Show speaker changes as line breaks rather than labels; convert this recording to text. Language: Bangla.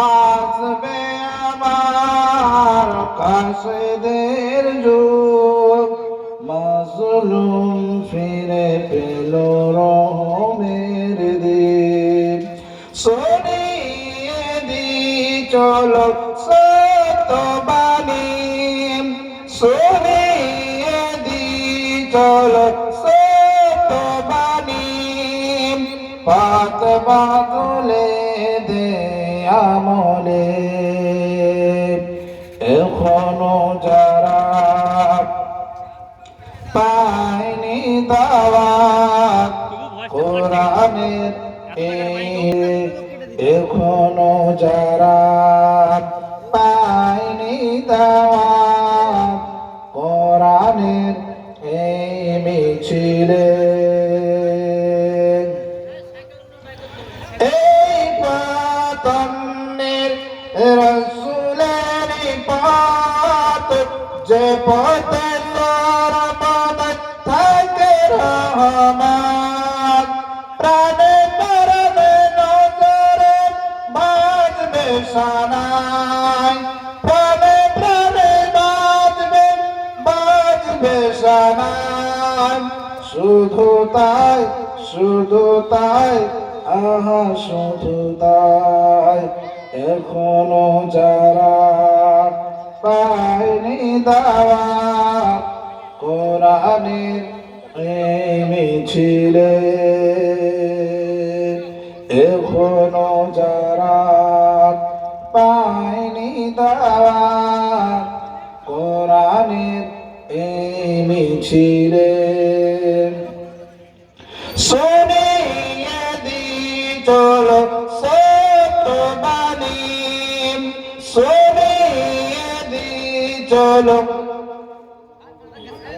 আসবে আমার কাশেদের যুগ মাজলুম ফিরে পেল রহমের দিন। শোনিয়ে দি, চলো সতবাণী শোনিয়ে দি, চলো সতবাণী পাত বাদলে দে আমলে। এখনও যারা পায়নি দাওয়া কোরআনের এখনও যারা পায়নি দাওয়াত কোরআনের এই মিছিলে। এই পাতনের রসুলের পাত যে পথে থাকে রহমান প্রাণে প্রাণে নজরে বাজবে সানাই প্রাণে প্রাণে বাজবে বাজবে সানাই শুধু তাই শুধু তাই, আহা, শুধু তাই। এখনও যারা পায়নি দাওয়া, কোরআনের মিছিলে এখনও যারা পায়নি দাওয়া, কোরআনের এই মিছিলে শুনিয়ে দি চলো। চলো